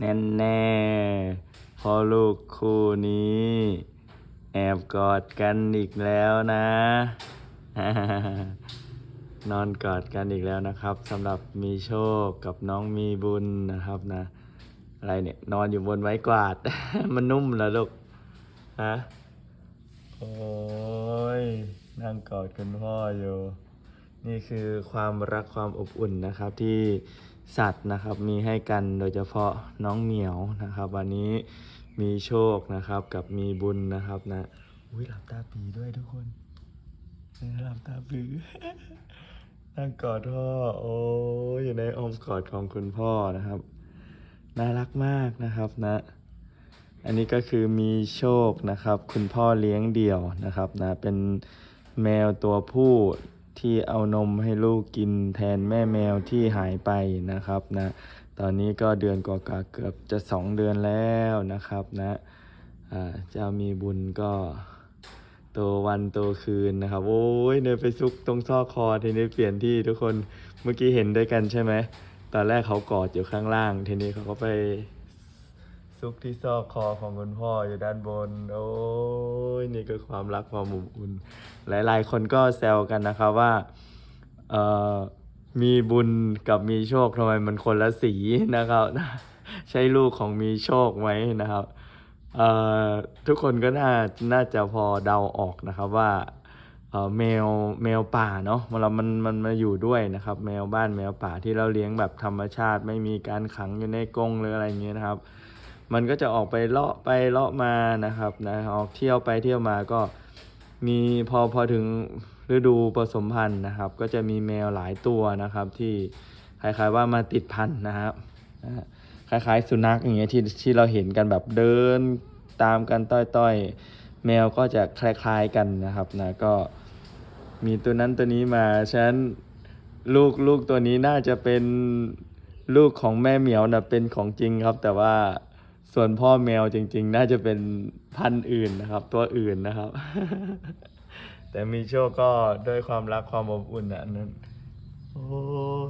แน่แน่ๆพอลูกคู่นี้ แอบกอดกันอีกแล้วนะ นอนกอดกันอีกแล้วนะครับสำหรับมีโชคกับน้องมีบุญนะครับนะ อะไรเนี่ย นอนอยู่บนไม้กวาด มันนุ่มเหรอลูกฮะโอ้ยนั่งกอดคุณพ่ออยู่ นี่คือความรักความอบอุ่นนะครับที่ สัตว์นะครับมีให้กันโดยเฉพาะน้องเหมียวนะครับ วันนี้มีโชคนะครับกับมีบุญนะครับนะอุ้ยหลับตาปีด้วยทุกคนหลับตาปีนั่งกอดพ่อโอ้ยอยู่ในอ้อมกอดของคุณพ่อนะครับ น่ารักมากนะครับนะ อันนี้ก็คือมีโชคนะครับ คุณพ่อเลี้ยงเดี่ยวนะครับนะเป็นแมวตัวผู้ ที่เอานมให้ลูกกินแทนแม่แมวที่หายไปนะครับนะตอนนี้ก็เดือนกว่าๆเกือบจะสองเดือนแล้วนะครับนะเจ้ามีบุญก็โตวันโตคืนนะครับ โอ้ยเดินไปซุกตรงซอกคอทีนี้เปลี่ยนที่ทุกคนเมื่อกี้เห็นด้วยกันใช่ไหมตอนแรกเขากอดอยู่ข้างล่าง ทีนี้เขาก็ไปซุกที่ซอกคอของคุณพ่ออยู่ด้านบน โอ้ยนี่ก็ความรักความอบอุ่น หลาย ๆ คนก็แซวกันนะครับว่าเออมีบุญกับมีโชคทำไมมันคนละสีนะครับ ใช่ลูกของมีโชคไหมนะครับเออทุกคนก็น่าน่าจะพอเดาออกนะครับว่าเออแมวแมวป่าเนาะมันเรามันมันมาอยู่ด้วยนะครับ แมวบ้านแมวป่าที่เราเลี้ยงแบบธรรมชาติ ไม่มีการขังอยู่ในกรงหรืออะไรเงี้ยนะครับ มันก็จะออกไปเลาะไปเลาะมานะครับนะออกเที่ยวไปเที่ยวมาก็ มีพอพอถึงฤดูผสมพันธุ์นะครับ ก็จะมีแมวหลายตัวนะครับที่คล้ายๆว่ามาติดพันธุ์นะครับคล้ายๆ สุนัขอย่างเงี้ยที่ที่เราเห็นกันแบบเดินตามกันต้อยๆ แมวก็จะคล้าย ๆกันนะครับนะก็มีตัวนั้นตัวนี้มาฉะนั้นลูกลูกตัวนี้น่าจะเป็นลูกของแม่เหมียวนะเป็นของจริงครับ แต่ว่า ส่วนพ่อแมวจริง ๆ น่าจะเป็นพันธุ์อื่นนะครับ ตัวอื่นนะครับ แต่มีโชคก็ด้วยความรักความอบอุ่นอะอันนั้น โอ้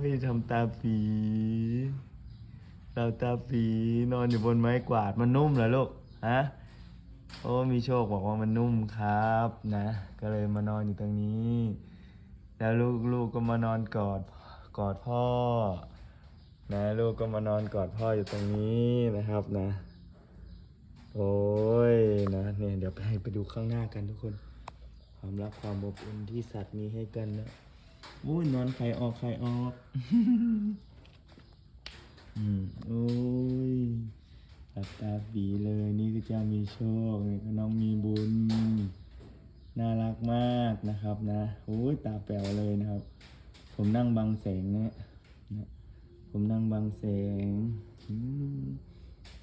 ยทำตาปีเราตาปีนอนอยู่บนไม้กวาดมันนุ่มเหรอลูกฮะโอ้มีโชคบอกว่ามันนุ่มครับนะ ก็เลยมานอนอยู่ตรงนี้ แล้วลูกลูกก็มานอนกอดกอดพ่อ นะ ลูกก็มานอนกอดพ่ออยู่ตรงนี้นะครับนะ โอ้ยนะเนี่ยเดี๋ยวไปให้ไปดูข้างหน้ากันทุกคน ความรักความอบอุ่นที่สัตว์มีให้กันนะอุ้ยนอนไข่ออกไข่ออกอืมโอ้ยหลับตาปีเลยนี่คือเจ้ามีโชคนี่ก็น้องมีบุญ น่ารักมากนะครับนะโอ้ยตาแป๋วเลยนะครับ ผมนั่งบังแสงนะนะ ผมนั่งบังแสงอืม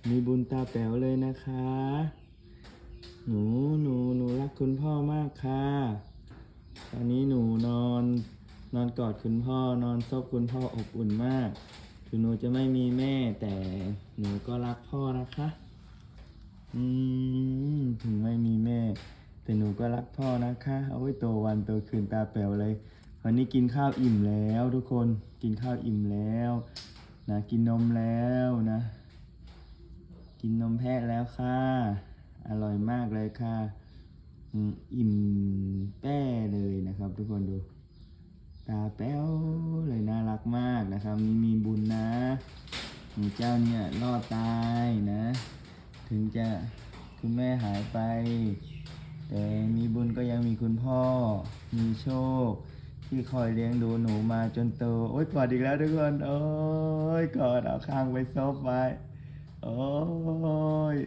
มีบุญตาแป๋วเลยนะคะ หนูหนูหนูรักคุณพ่อมากค่ะ ตอนนี้หนูนอนนอนกอดคุณพ่อนอนซบคุณพ่ออบอุ่นมาก ถึงหนูจะไม่มีแม่แต่หนูก็รักพ่อนะคะ อืมถึงไม่มีแม่ แต่หนูก็รักพ่อนะคะเอาไว้โตวันโตคืนตาแป๋วเลย วันนี้กินข้าวอิ่มแล้วทุกคนกินข้าวอิ่มแล้วนะกินนมแล้วนะ กินนมแพะแล้วค่ะ อร่อยมากเลยค่ะ อิ่มแป้เลยนะครับ ทุกคนดู ตาแป้วเลยน่ารักมากนะครับมีมีบุญนะหนูเจ้าเนี่ยรอดตายนะ ถึงจะคุณแม่หายไป แต่มีบุญก็ยังมีคุณพ่อ มีโชค ที่คอยเลี้ยงดูหนูมาจนโต โอ๊ยกอดอีกแล้วทุกคน โอ๊ยกอดเอาข้างไปซบไว้ โอ๊ย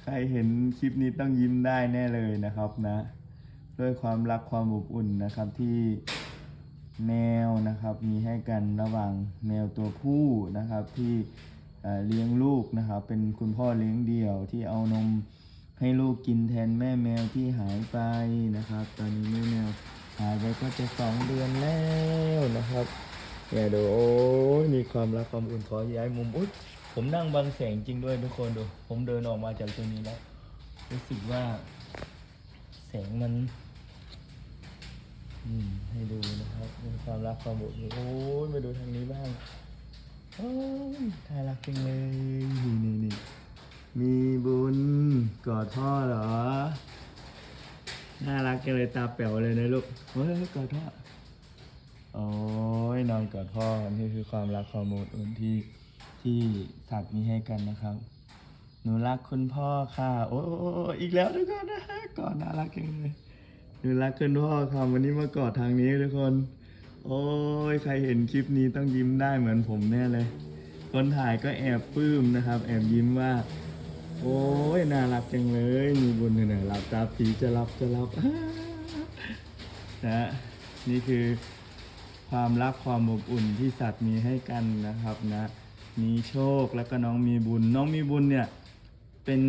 ใครเห็นคลิปนี้ต้องยิ้มได้แน่เลยนะครับนะ ด้วยความรักความอบอุ่นนะครับที่แมวนะครับมีให้กันระหว่างแมวตัวผู้นะครับที่เอ่อเลี้ยงลูกนะครับ เป็นคุณพ่อเลี้ยงเดี่ยวที่เอานมให้ลูกกินแทนแม่แมวที่หายไปนะครับ ตอนนี้แม่แมวหายไปก็จะสองเดือนแล้วนะครับเนี่ยดูโอ้ยมีความรักความอุ่นขอย้ายมุมอุ๊ย ผมนั่งบังแสงจริงด้วยทุกคนดู ผมเดินออกมาจากตรงนี้แล้ว รู้สึกว่า แสงมัน อืม ให้ดูนะครับความรักความบอุ่นโอ้ยมาดูทางนี้บ้างโอ้ยน่ารักจังเลยนี่นี่มีบุญกอดพ่อเหรอ น่ารักจังเลยตาแป๋วเลยนะลูกเฮ้ยกอดพ่อโอ้ยนอนกอดพ่อนี่คือความรักความอบอุ่นที่ ที่สัตว์มีให้กันนะครับ หนูรักคุณพ่อค่ะ โอ้อีกแล้วทุกคนนะกอดน่ารักจังเลยหนูรักคุณพ่อค่ะวันนี้มากอดทางนี้ทุกคน โอ้ยใครเห็นคลิปนี้ต้องยิ้มได้เหมือนผมแน่เลย คนถ่ายก็แอบปลื้มนะครับ แอบยิ้มว่า โอ้ยน่ารักจังเลย มีบุญเหนือหลับตาผีจะรับจะรับนะนี่คือความรักความอบอุ่นที่สัตว์มีให้กันนะครับนะ มีโชคแล้วก็น้องมีบุญ น้องมีบุญเนี่ยเป็น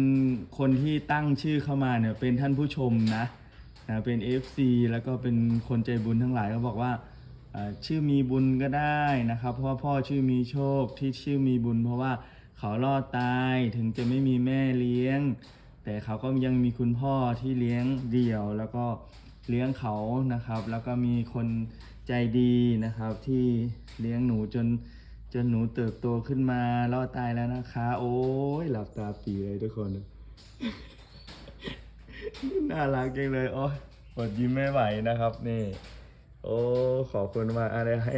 คนที่ตั้งชื่อเข้ามาเนี่ยเป็นท่านผู้ชมนะนะเป็น FC แล้วก็เป็นคนใจบุญทั้งหลายก็บอกว่าชื่อมีบุญก็ได้นะครับ เพราะพ่อชื่อมีโชคที่ชื่อมีบุญ เพราะว่าเขารอดตายถึงจะไม่มีแม่เลี้ยง แต่เขาก็ยังมีคุณพ่อที่เลี้ยงเดี่ยว แล้วก็เลี้ยงเขานะครับ แล้วก็มีคนใจดีนะครับที่เลี้ยงหนูจน จนหนูเติบโตขึ้นมารอดตายแล้วนะคะ โอ้ยหลับตาปีเลยทุกคน น่ารักจังเลยโอ้ยอดยิ้มไม่ไหวนะครับ นี่ โอ้ขอบคุณมากอะไรให้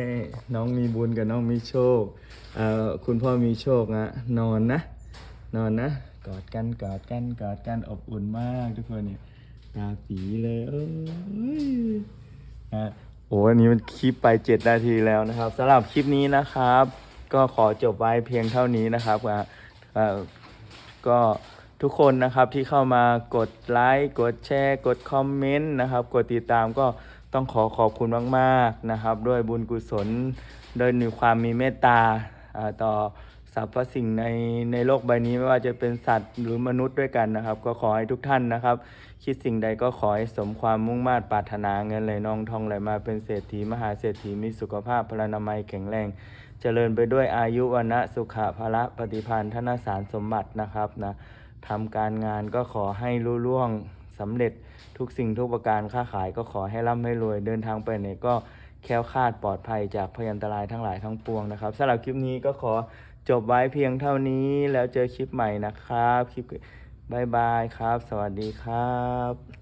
น้องมีบุญกับน้องมีโชคเอ่อคุณพ่อมีโชคนะนอนนะ นอนนะ กอดกันกอดกันกอดกันอบอุ่นมากทุกคนเนี่ยตาปีเลยเอ้ยนะ โอ้อันนี้มันคลิปไปเจ็ดนาทีแล้วนะครับสำหรับคลิปนี้นะครับ ก็ขอจบไว้เพียงเท่านี้นะครับก็ทุกคนนะครับที่เข้ามากดไลค์กดแชร์ กดคอมเมนต์นะครับ กดติดตามก็ต้องขอขอบคุณมาก ๆนะครับ ด้วยบุญกุศล โดยมีความมีเมตตาต่อ รรพสิ่งในในโลกใบนี้ไม่ว่าจะเป็นสัตว์หรือมนุษย์ด้วยกันนะครับ ก็ขอให้ทุกท่านนะครับ คิดสิ่งใดก็ขอให้สมความมุ่งมา่ปรารถนาเงินไหลนองทองไหลมาเป็นเศรษฐีมหาเศรษฐีมีสุขภาพพลานามัยแข็งแรง เจริญไปด้วยอายุวันะสุขะพละปฏิพันธ์ธนสารสมบัตินะครับนะทำการงานก็ขอให้รุ่ล่วงสำเร็จทุกสิ่งทุกประการค้าขายก็ขอให้ร่ำให้รวยเดินทางไปไหนก็แคล้วคลาดปลอดภัยจากพยันตรายทั้งหลายทั้งปวงนะครับสำหรับคลิปนี้ก็ขอ จบไว้เพียงเท่านี้แล้วเจอคลิปใหม่นะครับ คลิปบายบายครับ สวัสดีครับ